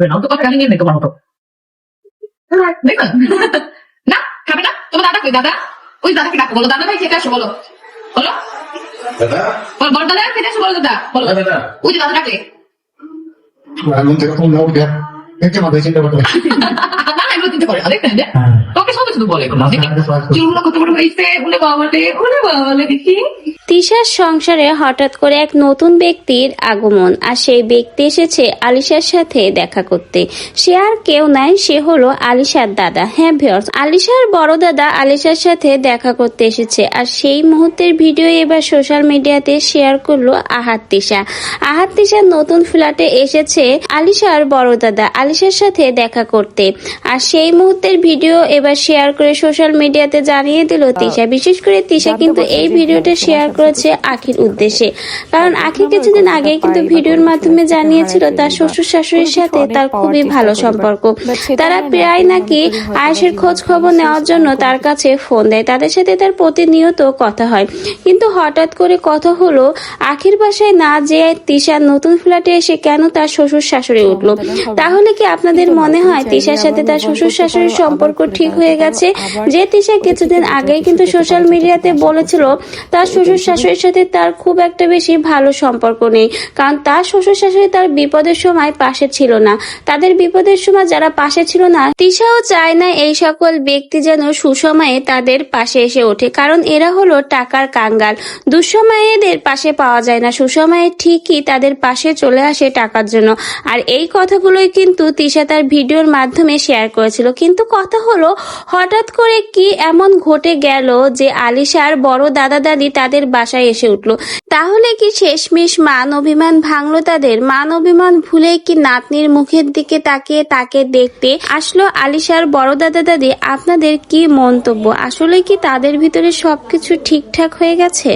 নাও তো কথা কাহিনী নেই তোমার মতো না খাবে না তোমার দাদা কই দাদা ওই দাদাকে ডাকো বলো দাদা ভাই খেতে আসো বলো বলো দাদা বলো, দাদা খেতে আসো বলো দাদা বলো দাদা ওই যে দাদা থেকে তুমি নাও দেখ দেখতে পাবে চিন্তা করতে না এগুলো চিন্তা করে দেখেন যে তোকে সবাই শুধু বলে চুলগুলো কত বড় হয়েছে বাবা রে দেখি তিশার সংসারে হঠাৎ করে এক নতুন ব্যক্তির আগমন আর সেই ব্যক্তি এসেছে আলিশার সাথে দেখা করতে। সে আর কেউ নাই সে হলো আলিশার দাদা। হ্যাঁ ভিউয়ার্স আলিশার বড় দাদা আলিশার সাথে দেখা করতে এসেছে আর সেই মুহূর্তের ভিডিও এবার সোশ্যাল মিডিয়াতে শেয়ার করল আহাত তিশা। আহাত তিশার নতুন ফ্ল্যাটে এসেছে আলিশার বড় দাদা আলিশার সাথে দেখা করতে। আর সেই মুহূর্তের ভিডিও এবার শেয়ার করে সোশ্যাল মিডিয়াতে জানিয়ে দিল তিশা। বিশেষ করে তিশা কিন্তু এই ভিডিওটা শেয়ার করেছে আখির উদ্দেশ্যে। কারণ আখি কিছুদিন আগে কিন্তু ভিডিওর মাধ্যমে জানিয়েছিল তার শ্বশুর শাশুড়ির সাথে তার খুবই ভালো সম্পর্ক। তারা প্রায় নাকি আয়েশের খোঁজ খবর নেওয়ার জন্য তার কাছে ফোন দেয়। তাদের সাথে তার প্রতিনিয়ত কথা হয়। কিন্তু হঠাৎ করে কথা হলো, আখির বাসায় না যে তিশার নতুন ফ্ল্যাটে এসে কেন তার শ্বশুর শাশুড়ি উঠল? তাহলে কি আপনাদের মনে হয় তিশার সাথে তার শ্বশুর শাশুড়ির সম্পর্ক ঠিক হয়ে গেছে? যে তিশা কিছুদিন আগেই কিন্তু সোশ্যাল মিডিয়াতে বলেছিল, তার শ্বশুর শাশুড়ির সাথে তার খুব একটা বেশি ভালো সম্পর্ক নেই। কারণ তার শ্বশুর শাশুড়ি তার বিপদের সময় পাশে ছিল না। তাদের বিপদের সময় যারা পাশে ছিল না, তিশাও চায় না এই সকল ব্যক্তি যেন সুসময়ে তাদের পাশে এসে ওঠে। কারণ এরা হলো টাকার কাঙ্গাল। দুঃসময়ে এদের পাশে পাওয়া যায় না। সুসময়ে ঠিকই তাদের পাশে চলে আসে টাকার জন্য। আর এই কথাগুলোই কিন্তু তিশা তার ভিডিওর মাধ্যমে শেয়ার করেছিল। কিন্তু কথা হলো, হঠাৎ করে কি এমন ঘটে গেল যে আলিশার বড় দাদা দাদি তাদের বাসায় এসে উঠল। তাহলে কি শেষমেশ মান অভিমান ভাঙলো তাদের? মান অভিমান ভুলে কি নাতনির মুখের দিকে তাকিয়ে তাকে দেখতে আসলো আলিশার বড় দাদা দাদি? আপনাদের কি মন্তব্য? আসলে কি তাদের ভিতরে সবকিছু ঠিকঠাক হয়ে গেছে?